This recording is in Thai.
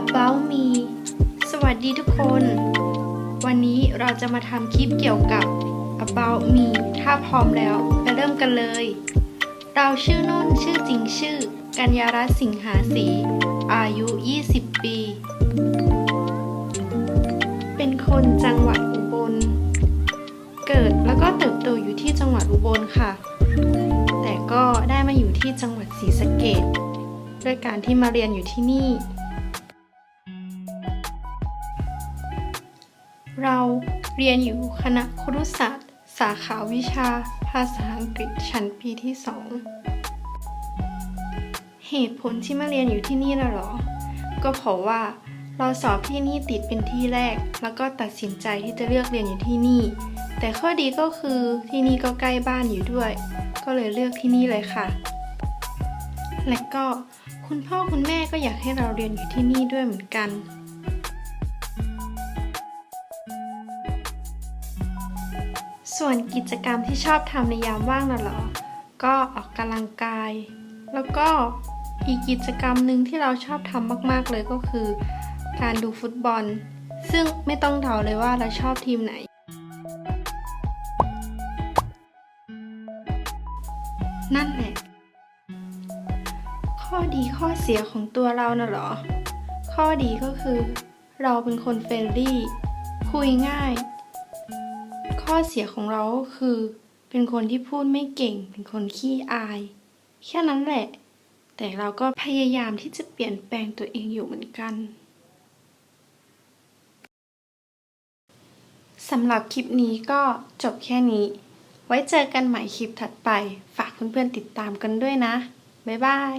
About me สวัสดีทุกคน วันนี้เราจะมาทำคลิปเกี่ยวกับ About me ถ้าพร้อมแล้วไปเริ่มกันเลย เราชื่อนุ่นชื่อจริงชื่อ กัญญารัตน์สิงหาศรีอายุ 20 ปี เป็นคนจังหวัดอุบล เกิดแล้วก็เติบโตอยู่ที่จังหวัดอุบลค่ะ แต่ก็ได้มาอยู่ที่จังหวัดศรีสะเกษด้วยการที่มาเรียนอยู่ที่นี่ เราเรียนอยู่คณะครุศาสตร์ สาขาวิชา ภาษาอังกฤษชั้นปีที่สองเหตุผลที่มาเรียนอยู่ที่นี่นะเหรอ ก็เพราะว่าเราสอบที่นี่ติดเป็นที่แรก แล้วก็ตัดสินใจที่จะเลือกเรียนอยู่ที่นี่ แต่ข้อดีก็คือที่นี่ก็ใกล้บ้านอยู่ด้วย ก็เลยเลือกที่นี่เลยค่ะ และก็คุณพ่อคุณแม่ก็อยากให้เราเรียนอยู่ที่นี่ด้วยเหมือนกัน ส่วนกิจกรรมที่ชอบทำในยามว่างน่ะเหรอ ก็ออกกำลังกาย แล้วก็อีกกิจกรรมหนึ่งที่เราชอบทำมาก ๆ เลยก็คือ การดูฟุตบอล ซึ่งไม่ต้องเดาเลยว่าเราชอบทีมไหน นั่นแหละ ข้อดีข้อเสียของตัวเราน่ะหรอ ข้อดีก็คือ เราเป็นคนเฟรนลี่ คุยง่าย ข้อเสียของเราก็คือ เป็นคนที่พูดไม่เก่ง เป็นคนขี้อาย แค่นั้นแหละ แต่เราก็พยายามที่จะเปลี่ยนแปลงตัวเองอยู่เหมือนกันสำหรับคลิปนี้ก็จบแค่นี้ ไว้เจอกันใหม่คลิปถัดไป ฝากเพื่อนๆติดตามกันด้วยนะ บ๊ายบาย